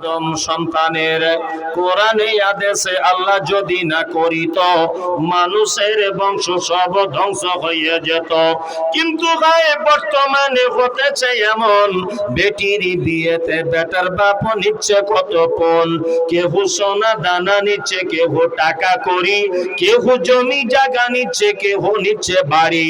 আদম সন্তানের কোরআনে আদেশে আল্লাহ যদি না করিত, মানুষের বংশ সব ধ্বংস হয়ে যেত। কিন্তু গায়ে বর্তমানে হতেছে এমন, বেটির বিয়েতে বেটার বাপ নিচ্ছে কত পণ, কেহ সোনা দানা নিচ্ছে, কেহ টাকা করি কেহ জমি জায়গা নিচ্ছে, কেহ নিচ্ছে বাড়ি।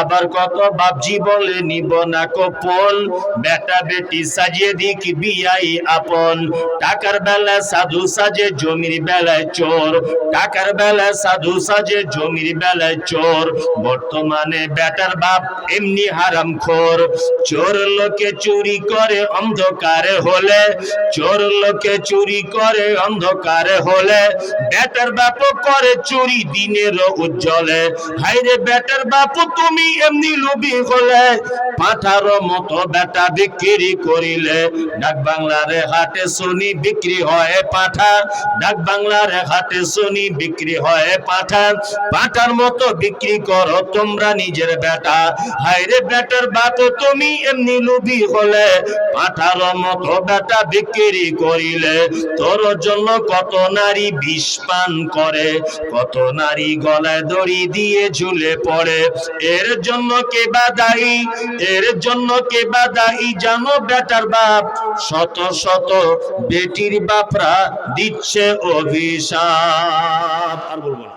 আবার কত বাপজি বলে, নিব না কোপন, বেটা বেটি সাজিয়ে দিক বিয়াই আপন। টাকার বেলা সাধু সাজে, জমির বেলায় চোর। টাকার বেলা সাধু সাজে, জমির বেলায় চোর। বর্তমানে বেটার বাপ এমনি হারাম খোর। চোর লোকে চুরি করে, অন্ধকারে হলে। চোর লোকে চুরি করে, অন্ধকারে হলে। বেটার বাপ করে চুরি দিনের উজ্জ্বলে। হাইরে বেটার বাপ, তুমি এমনি লোভী হলে। পাঠার মতো বেটা বিক্রি করিলে। ডাক বাংলার হাটে শুনি, বিক্রি হয় পাঠা ডাক বাংলার হাটে শুনি, বিক্রি হয় পাঠা পাঠার মতো বিক্রি করো তোমরা নিজের বেটা। হাইরে বেটার বাপ, তুমি এমনি লোভী হলে। পাঠার মতো বেটা বিক্রি করিলে। তোর জন্য কত নারী বিষ পান করে। কত নারী গলায় দড়ি দিয়ে ঝুলে পড়ে। এর জন্য কে বা দায়ী? এর জন্য কে বা দায়ী? জানো বেটার বাপ, শত শত বেটির বাপরা দিচ্ছে অভিশাপ। আর বলব না।